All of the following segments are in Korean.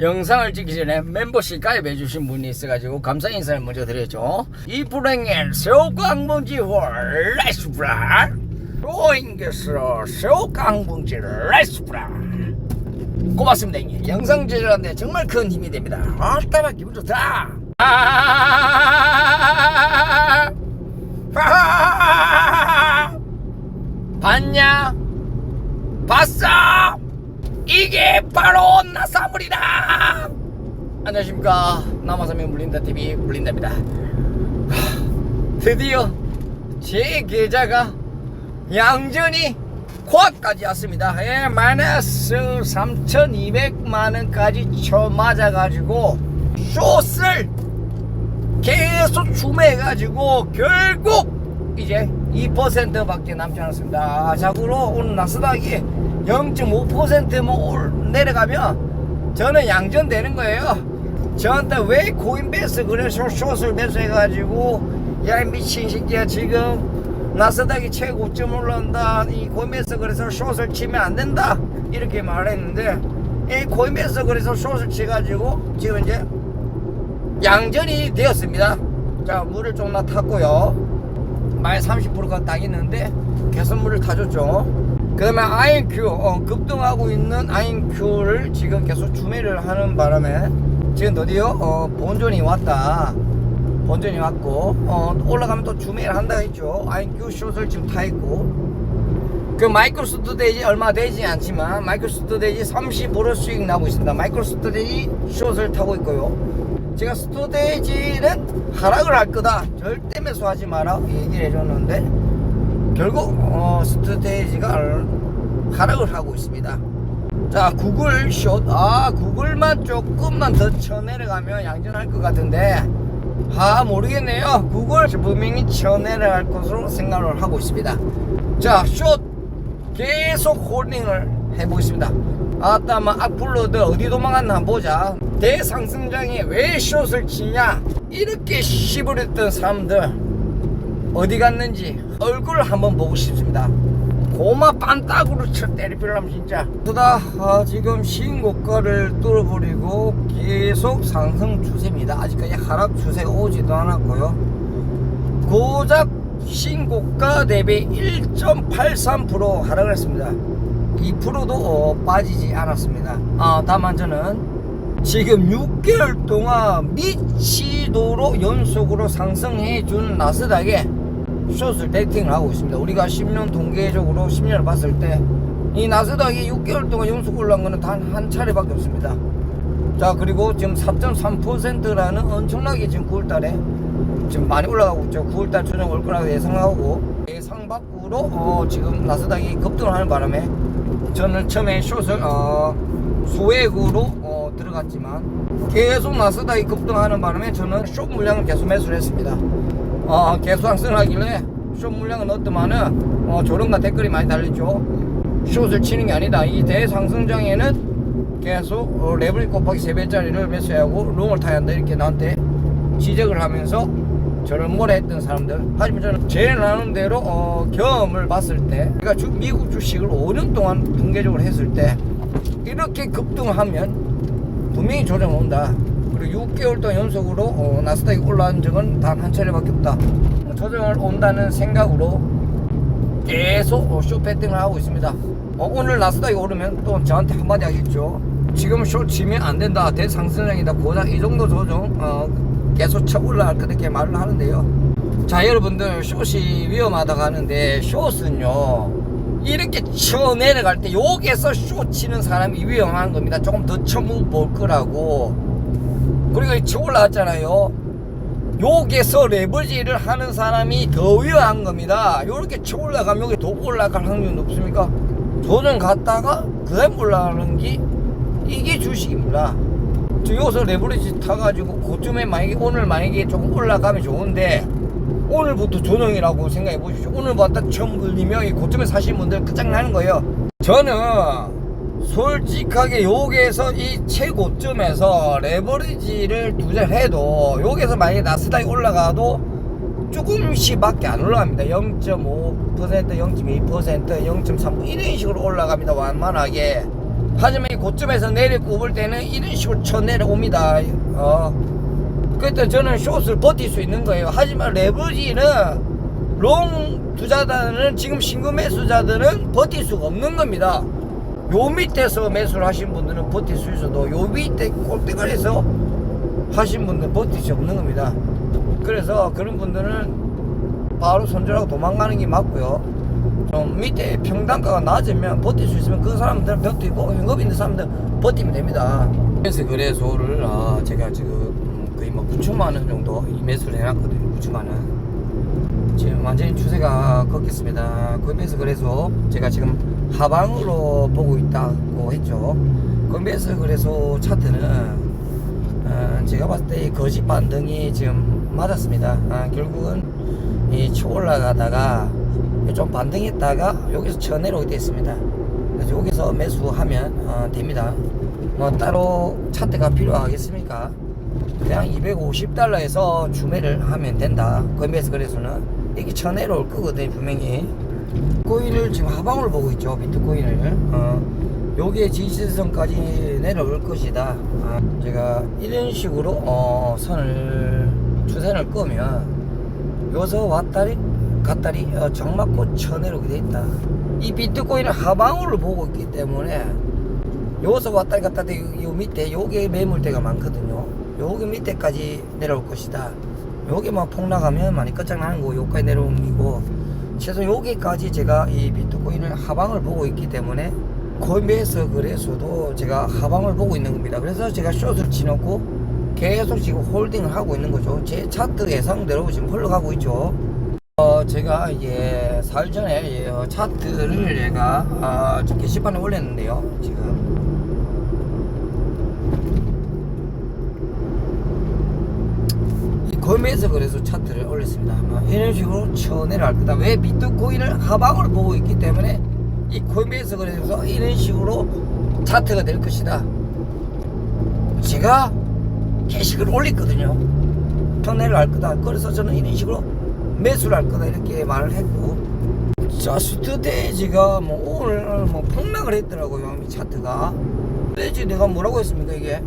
영상을 찍기 전에 멤버십 가입해 주신 분이 있어가지고 감사 인사를 먼저 드렸죠. 이 불행엔 새우깡봉지 라이스브라 로잉게서 새우깡봉지 라이스브라 고맙습니다 형님. 영상 제작하는데 정말 큰 힘이 됩니다. 아따마 기분 좋다. 아~! 봤냐? 봤어? 이게 바로 나사물이다. 안녕하십니까 남아사면 물린다 TV 물린다입니다. 하, 드디어 제 계좌가 양전이 코앞까지 왔습니다. 예, 마이너스 3,200만 원까지 쳐 맞아가지고 숏을 계속 추매해가지고 결국 이제 2%밖에 남지 않았습니다. 아, 자고로 오늘 나스닥이 0.5%뭐 내려가면 저는 양전되는 거예요. 저한테 왜 코인베이스 그래서 숏을 매수해가지고 야 미친 새끼야 지금 나스닥이 최고점 올라온다 이 코인베이스 그래서 숏을 치면 안 된다 이렇게 말했는데 이 코인베이스 그래서 숏을 치가지고 지금 이제 양전이 되었습니다. 자, 물을 좀나 탔고요. 말 30%가 딱 있는데 계속 물을 타줬죠. 그 다음에 아인큐, 어, 급등하고 있는 아인큐를 지금 계속 주매를 하는 바람에 지금 드디어 어, 본전이 왔다. 본전이 왔고, 어, 올라가면 또 주매를 한다 했죠. 아인큐 숏을 지금 타 있고. 그 마이크로소프트 대지 얼마 되지 않지만 마이크로소프트 대지 30% 수익 나고 있습니다. 마이크로소프트 대지 숏을 타고 있고요. 제가 스토데이지는 하락을 할 거다. 절대 매수하지 마라. 얘기를 해줬는데 결국 어, 스토데이지가 하락을 하고 있습니다. 자 구글 숏. 아 구글만 조금만 더 쳐내려가면 양전할 것 같은데 아 모르겠네요. 구글 분명히 쳐내려갈 것으로 생각을 하고 있습니다. 자숏 계속 홀딩을 해보겠습니다. 아따 마 악플로드 어디 도망갔나 보자 대상승장에 왜 숏을 치냐 이렇게 시부렸던 사람들 어디 갔는지 얼굴을 한번 보고 싶습니다. 고마 빤딱으로 쳐 때리필라면 진짜. 그다 아, 지금 신고가를 뚫어버리고 계속 상승 추세입니다. 아직까지 하락 추세가 오지도 않았고요. 고작 신고가 대비 1.83% 하락을 했습니다. 2%도 어, 빠지지 않았습니다. 아, 다만 저는 지금 6개월 동안 미치도록 연속으로 상승해 준 나스닥에 숏을 베팅을 하고 있습니다. 우리가 10년 통계적으로 10년을 봤을 때 이 나스닥이 6개월 동안 연속 올라간 거는 단 한 차례밖에 없습니다. 자 그리고 지금 4.3%라는 엄청나게 지금 9월달에 지금 많이 올라가고 있죠. 9월달 조정 올 거라고 예상하고 예상 밖으로 어, 지금 나스닥이 급등을 하는 바람에 저는 처음에 숏을 어, 소액으로 어, 들어갔지만 계속 나스닥이 급등하는 바람에 저는 숏 물량을 계속 매수를 했습니다. 어, 상승하길래 숏 물량은 어떠면은 어, 조롱과 댓글이 많이 달렸죠. 숏을 치는 게 아니다. 이 대상승장에는 계속 어, 레벨 곱하기 3배짜리를 매수하고 롱을 타야 한다 이렇게 나한테 지적을 하면서 저를 몰아했던 사람들 하지만 저는 제 나름대로 어, 경험을 봤을 때 제가 주, 미국 주식을 5년 동안 통계적으로 했을 때 이렇게 급등하면 분명히 조정 온다 그리고 6개월 동안 연속으로 어, 나스닥이 올라온 적은 단 한 차례밖에 없다 조정을 온다는 생각으로 계속 어, 쇼 배팅을 하고 있습니다 어, 오늘 나스닥이 오르면 또 저한테 한마디 하겠죠 지금 쇼 치면 안 된다 대상승장이다 고작 이 정도 조정 어, 계속 쳐 올라갈 것 이렇게 말을 하는데요. 자, 여러분들, 숏이 위험하다고 하는데, 숏은요, 이렇게 쳐 내려갈 때, 여기에서 숏 치는 사람이 위험한 겁니다. 조금 더 쳐볼 거라고. 그리고 쳐 올라왔잖아요. 여기에서 레버지를 하는 사람이 더 위험한 겁니다. 요렇게 쳐 올라가면 여기 더 올라갈 확률이 높습니까? 조정 갔다가, 그 다음 올라가는 게, 이게 주식입니다. 여기서 레버리지 타가지고 그쯤에 만약에 오늘 만약에 조금 올라가면 좋은데 오늘부터 조정이라고 생각해 보십시오 오늘부터 처음 걸리면 이 고점에 사시는 분들 끝장나는 거예요 저는 솔직하게 여기에서 이 최고점에서 레버리지를 투자를 해도 여기에서 만약에 나스닥이 올라가도 조금씩 밖에 안 올라갑니다 0.5% 0.2% 0.3% 이런 식으로 올라갑니다 완만하게 하지만 이 고점에서 내려 꼽을 때는 이런 식으로 쳐 내려옵니다. 어. 그때 저는 숏을 버틸 수 있는 거예요. 하지만 레버지는 롱 투자자들은 지금 신규 매수자들은 버틸 수가 없는 겁니다. 요 밑에서 매수를 하신 분들은 버틸 수 있어도 요 밑에 꼴대가리에서 하신 분들은 버틸 수 없는 겁니다. 그래서 그런 분들은 바로 손절하고 도망가는 게 맞고요. 좀 밑에 평단가가 낮으면 버틸 수 있으면 그 사람들은 버티고 현금 있는 사람들 버티면 됩니다. 그래서 거래소를 아, 제가 지금 음, 거의 뭐 9천만 원 정도 이 매수를 해놨거든요. 9천만 원. 지금 완전히 추세가 꺾였습니다. 코인베이스 그래서 제가 지금 하방으로 보고 있다고 했죠. 코인베이스 그래서 차트는 어, 제가 봤을 때이 거짓 반등이 지금 맞았습니다. 아, 결국은 이쳐 올라가다가 좀 반등했다가 여기서 쳐 내려오게 됐습니다. 그래서 여기서 매수하면 어, 됩니다. 뭐 따로 차트가 필요하겠습니까? 그냥 250달러에서 주매를 하면 된다. 코인베이스 그래서는 이게 쳐 내려올 거거든요, 분명히. 코인을 지금 하방으로 보고 있죠, 비트코인을. 어, 여기에 지지선까지 내려올 것이다. 아, 제가 이런 식으로 어, 선을 추세를 끄면 여기서 왔다리 갔다리 어, 정맞고 쳐내려오게 돼 있다. 이 비트코인을 하방으로 보고 있기 때문에 여기서 왔다리 갔다리 요, 요 밑에 요게 매물대가 많거든요. 여기 밑에까지 내려올 것이다. 여기만 폭락하면 많이 끝장나는 거고 여기까지 내려오는 거고 최소 여기까지 제가 이 비트코인을 하방을 보고 있기 때문에 코인베이스 거래소도 제가 하방을 보고 있는 겁니다. 그래서 제가 숏을 치놓고 계속 지금 홀딩을 하고 있는 거죠. 제 차트 예상대로 지금 흘러가고 있죠. 어, 제가 이제 사일 전에 예, 어, 차트를 제가 아, 저 게시판에 올렸는데요. 지금 이 거미에서 그래서 차트를 올렸습니다. 이런 식으로 쳐 내려갈 거다. 왜 비트코인을 하방을 보고 있기 때문에 이 코인베이스 그래서 이런 식으로 차트가 될 것이다. 제가 게시글 올렸거든요. 쳐 내려 갈 거다. 그래서 저는 이런 식으로 매수를 할 거다 이렇게 말을 했고 자 스튜데이지가 뭐 오늘 뭐 폭락을 했더라고요 이 차트가 스튜데이지 내가 뭐라고 했습니까 이게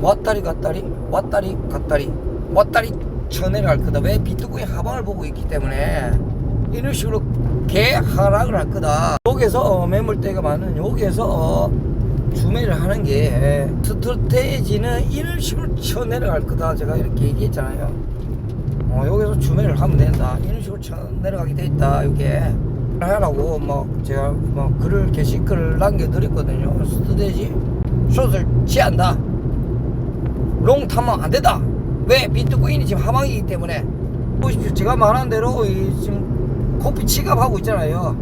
왔다리 갔다리 왔다리 갔다리 왔다리 쳐내려갈 거다. 왜 비트코인 하방을 보고 있기 때문에 이런 식으로 개 하락을 할 거다. 여기서 어, 매물대가 많은 여기에서 어, 주매를 하는 게 스트레이지는 이런 식으로 쳐내려갈 거다. 제가 이렇게 얘기했잖아요. 어, 여기서 주매를 하면 된다. 이런 식으로 쳐 내려가게 돼 있다. 이게 하라고 뭐 제가 뭐 글을 게시글을 남겨드렸거든요. 스트레이지 숏을 취한다. 롱 타면 안 된다. 왜? 비트코인이 지금 하방이기 때문에. 보십시오. 제가 말한 대로 이 지금 코피 취급하고 있잖아요.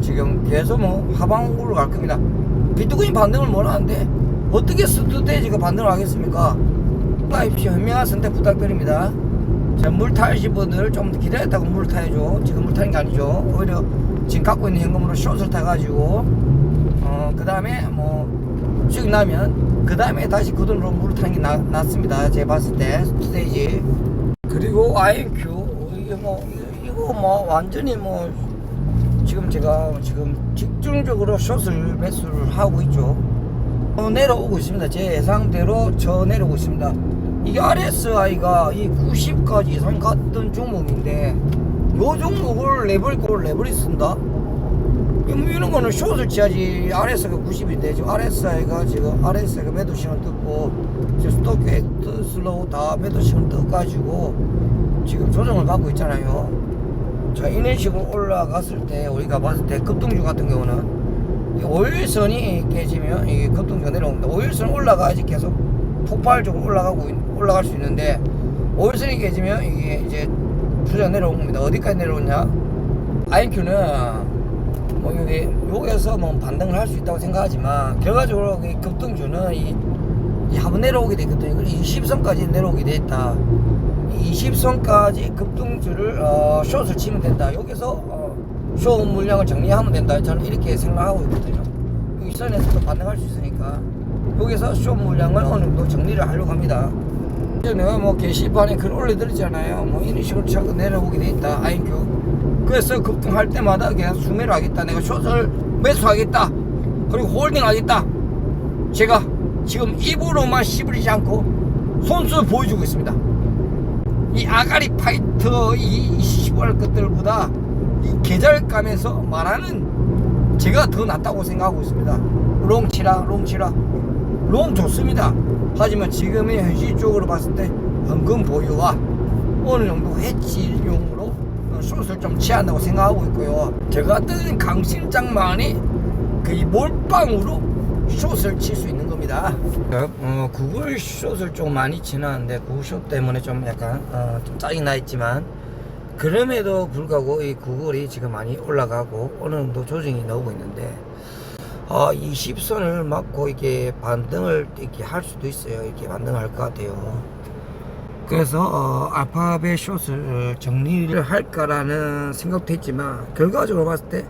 지금 계속 뭐 하방으로 갈 겁니다. 비트코인 반등을 원하는데 어떻게 스튜데이지가 반등을 하겠습니까? 가입시 현명한 선택 부탁드립니다. 자, 물 타신 분들 좀 기다렸다가 물 타야죠. 지금 물 타는 게 아니죠. 오히려 지금 갖고 있는 현금으로 숏을 타가지고 어, 그 다음에 뭐 수익 나면 그 다음에 다시 그 돈으로 물을 타는 게 나, 낫습니다. 제가 봤을 때 스테이지 그리고 IMQ 이게 뭐 이거, 뭐 완전히 뭐 지금 제가 지금 집중적으로 숏을 매수를 하고 있죠. 어, 내려오고 있습니다. 제 예상대로 저 내려오고 있습니다. 이게 RSI가 이 90까지 이상 갔던 종목인데 요 종목을 레버리고 레버리 쓴다? 뭐 이런 거는 숏을 치야지. RSI가 90인데 지금 RSI가 지금 RSI가 매도 시간 떴고 지금 스토크에 슬로우 다 매도 시간 떠가지고 지금 조정을 받고 있잖아요. 자 이런 식으로 올라갔을 때 우리가 봤을 때 급등주 같은 경우는 이 오일선이 깨지면 이게 급등주가 내려옵니다. 오일선 올라가야지 계속 폭발적으로 올라가고 있- 올라갈 수 있는데 오일선이 깨지면 이게 이제 주가 내려온 겁니다. 어디까지 내려오냐? IQ는 뭐 여기 여기에서 뭐 반등을 할 수 있다고 생각하지만 결과적으로 이 급등주는 이, 이 한번 내려오게 됐거든요. 그리고 20선까지 내려오게 됐다. 20선까지 급등주를 어, 숏을 치면 된다. 여기서 어, 숏 물량을 정리하면 된다. 저는 이렇게 생각하고 있거든요. 이 선에서도 반등할 수 있으니까 여기서 숏 물량을 어느 정도 정리를 하려고 합니다. 내가 뭐 게시판에 글 올려드렸잖아요. 뭐 이런 식으로 자꾸 내려오게 돼 있다. 아이큐. 그래서 급등할 때마다 그냥 수매를 하겠다. 내가 숏을 매수하겠다. 그리고 홀딩 하겠다. 제가 지금 입으로만 씹으리지 않고 손수 보여주고 있습니다. 이 아가리 파이터 이 시벌 것들보다 이 계절감에서 말하는 제가 더 낫다고 생각하고 있습니다. 롱 치라 롱 치라. 롱 좋습니다. 하지만 지금의 현실적으로 봤을 때 현금 보유와 어느 정도 해치용으로 어, 숏을 좀 취한다고 생각하고 있고요 제가 뜬 강심장만이 그이 몰빵으로 숏을 칠 수 있는 겁니다. 어, 구글 숏을 좀 많이 치는데 구글 숏 때문에 좀 약간 어, 좀 짜증 나 있지만 그럼에도 불구하고 이 구글이 지금 많이 올라가고 어느 정도 조정이 나오고 있는데 어, 20선을 맞고 이게 반등을 이렇게 할 수도 있어요. 이렇게 반등할 것 같아요. 그래서 어, 알파벳 숏을 정리를 할까라는 생각도 했지만 결과적으로 봤을 때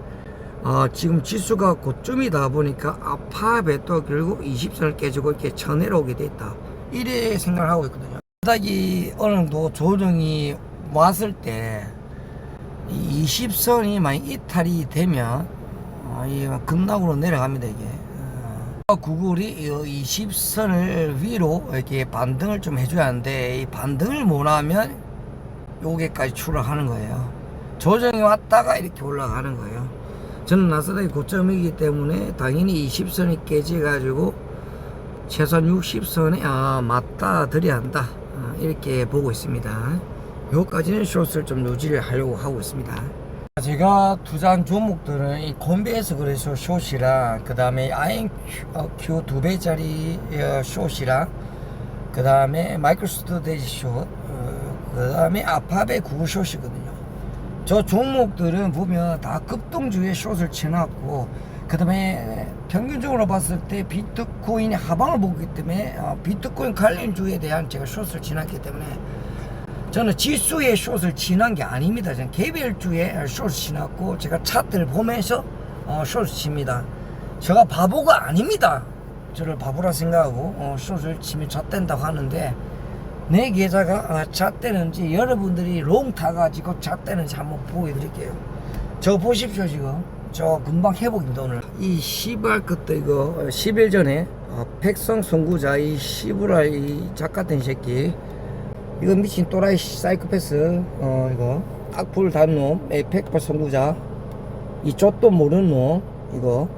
어, 지금 지수가 고점이다 보니까 알파벳도 결국 20선을 깨지고 이렇게 쳐내려오게 됐다. 이래 생각을 하고 있거든요. 바닥이 어느 정도 조정이 왔을 때 20선이 만약 이탈이 되면 어, 이 급락으로 내려갑니다 이게. 어, 구글이 이 20선을 위로 이렇게 반등을 좀 해줘야 하는데 이 반등을 못하면 요게까지 추락하는 거예요. 조정이 왔다가 이렇게 올라가는 거예요. 저는 나스닥이 고점이기 때문에 당연히 20선이 깨져가지고 최소한 60선에 아 맞다 들여야 한다. 아, 이렇게 보고 있습니다. 요까지는 숏을 좀 유지를 하려고 하고 있습니다 제가 투자한 종목들은 이 콤비에서 그래서 숏이랑 그 다음에 INQ 두 배짜리 어, 숏이랑 그 다음에 마이크로소프트 데지 숏, 어, 그 다음에 아파베 구글 숏이거든요. 저 종목들은 보면 다 급등주에 숏을 쳐놨고 그 다음에 평균적으로 봤을 때 비트코인이 하방을 보기 때문에 어, 비트코인 관련주에 대한 제가 숏을 지났기 때문에 저는 지수의 숏을 지난 게 아닙니다. 저는 개별주에 숏을 지났고 제가 차트를 보면서 어, 숏을 칩니다. 제가 바보가 아닙니다. 저를 바보라 생각하고 어, 숏을 치면 잣된다고 하는데 내 계좌가 아, 잣대는지 여러분들이 롱 타가지고 잣대는지 한번 보여드릴게요. 저 보십시오 지금 저 금방 회복입니다 오늘 이 시발 것도 이거 어, 10일 전에 어, 백성 선구자 이 시부라 이 작같은 새끼 이거 미친 또라이 사이코패스. 어 이거. 악플 단놈. 백발 선구자. 이 좆도 모르는 놈. 이거.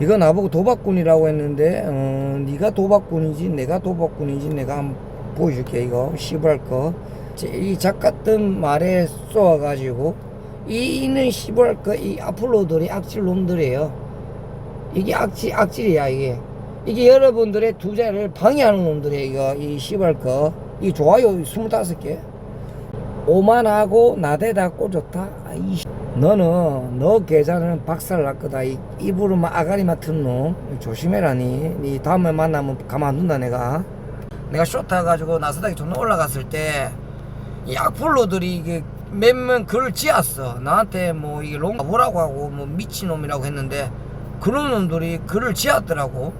이거 나보고 도박꾼이라고 했는데 어 네가 도박꾼이지 내가 도박꾼이지 내가 한번 보여줄게 이거. 시부랄 거이 작같은 말에 쏘아가지고 이 있는 시부랄 거이 아플로들이 악질 놈들이에요. 이게 악질 악질이야 이게. 이게 여러분들의 투자를 방해하는 놈들이에요 이거. 이 시부랄 거 이 좋아요 25개. 오만하고 나대다 꽂았다. 아이 씨. 너는 너 계좌는 박살 날 거다. 이 입으로 만 아가리 맡은 놈. 조심해라니. 니 다음에 만나면 가만둔다 내가. 내가 쇼타 가지고 나스닥이 존나 올라갔을 때 이 악플로들이 이게 몇몇 글을 지었어. 나한테 뭐 이게 롱 뭐라고 하고 뭐 미친놈이라고 했는데 그런 놈들이 글을 지었더라고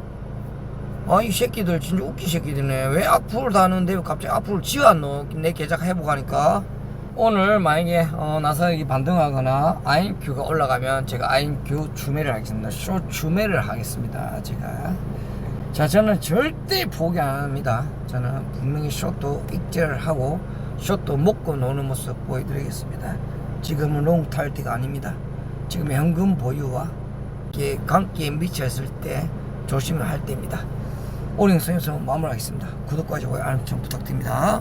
아이 새끼들 진짜 웃기 새끼들네. 왜 악플을 다는데 왜 갑자기 악플을 지었노? 내 계좌 회복하니까. 오늘 만약에 어, 나사역이 반등하거나 INQ가 올라가면 제가 INQ 주매를 하겠습니다. 쇼 주매를 하겠습니다 제가. 자 저는 절대 포기 안 합니다. 저는 분명히 숏도 익절하고 숏도 먹고 노는 모습 보여드리겠습니다. 지금은 롱탈 때가 아닙니다. 지금 현금 보유와 감기에 미쳤을 때 조심을 할 때입니다 오늘 영상에서 마무리하겠습니다. 구독과 좋아요 알람 좀 부탁드립니다